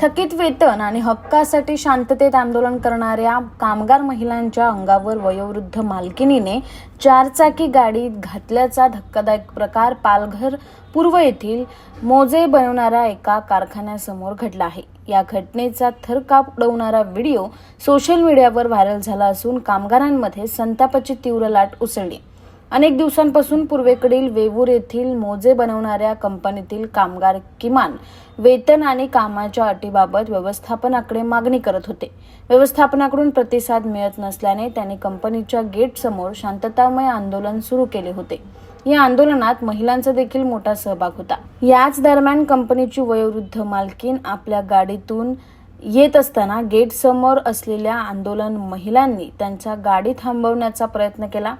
थकीत वेतन आणि हक्कासाठी शांततेत आंदोलन करणाऱ्या कामगार महिलांच्या अंगावर वयोवृद्ध मालकिनीने चारचाकी गाडीत घातल्याचा धक्कादायक प्रकार पालघर पूर्व येथील मोजे बनवणाऱ्या एका कारखान्यासमोर घडला आहे. या घटनेचा थरकाप उडवणारा व्हिडिओ सोशल मीडियावर व्हायरल झाला असून कामगारांमध्ये संतापाची तीव्र लाट उसळली. अनेक दिवसांपासून पूर्वेकडील वेवूर येथील मोजे बनवणाऱ्या कंपनीतील कामगार किमान वेतन आणि कामाच्या अटीबाबत व्यवस्थापनाकडे मागणी करत होते. व्यवस्थापनाकडून प्रतिसाद मिळत नसल्याने त्यांनी कंपनीच्या गेट समोर शांततामय आंदोलन सुरू केले होते. या आंदोलनात महिलांचा देखील मोठा सहभाग होता. याच दरम्यान कंपनीची वयोवृद्ध मालकीन आपल्या गाडीतून येत असताना गेट समोर असलेल्या आंदोलन महिलांनी त्यांच्या गाडी थांबवण्याचा प्रयत्न केला.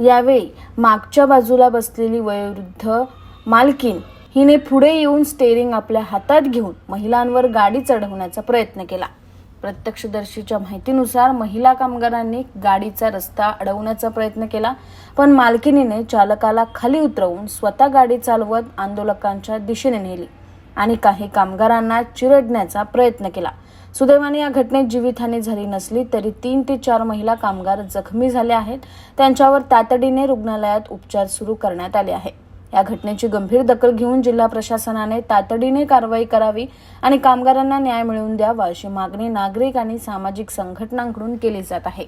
यावेळी मागच्या बाजूला बसलेली वयोवृद्ध मालकीन हिने पुढे येऊन स्टेरिंग आपल्या हातात घेऊन महिलांवर गाडी चढवण्याचा प्रयत्न केला. प्रत्यक्षदर्शीच्या माहितीनुसार महिला कामगारांनी गाडीचा रस्ता अडवण्याचा प्रयत्न केला पण मालकिनीने चालकाला खाली उतरवून स्वतः गाडी चालवत आंदोलकांच्या दिशेने नेली आणि काही कामगारांना चिरडण्याचा प्रयत्न केला. सुदैवाने या घटनेत जीवितहानी झाली नसली तरी तीन ते चार महिला कामगार जखमी झाले आहेत. त्यांच्यावर तातडीने रुग्णालयात उपचार सुरू करण्यात आले आहे. या घटनेची गंभीर दखल घेऊन जिल्हा प्रशासनाने तातडीने कारवाई करावी आणि कामगारांना न्याय मिळवून द्यावा अशी मागणी नागरिक आणि सामाजिक संघटनांकडून केली जात आहे.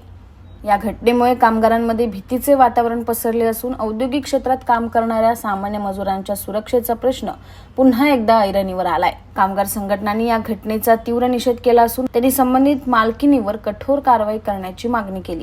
या घटनेमुळे कामगारांमध्ये भीतीचे वातावरण पसरले असून औद्योगिक क्षेत्रात काम करणाऱ्या सामान्य मजुरांच्या सुरक्षेचा प्रश्न पुन्हा एकदा ऐरणीवर आलाय. कामगार संघटनांनी या घटनेचा तीव्र निषेध केला असून त्यांनी संबंधित मालकीनीवर कठोर कारवाई करण्याची मागणी केली.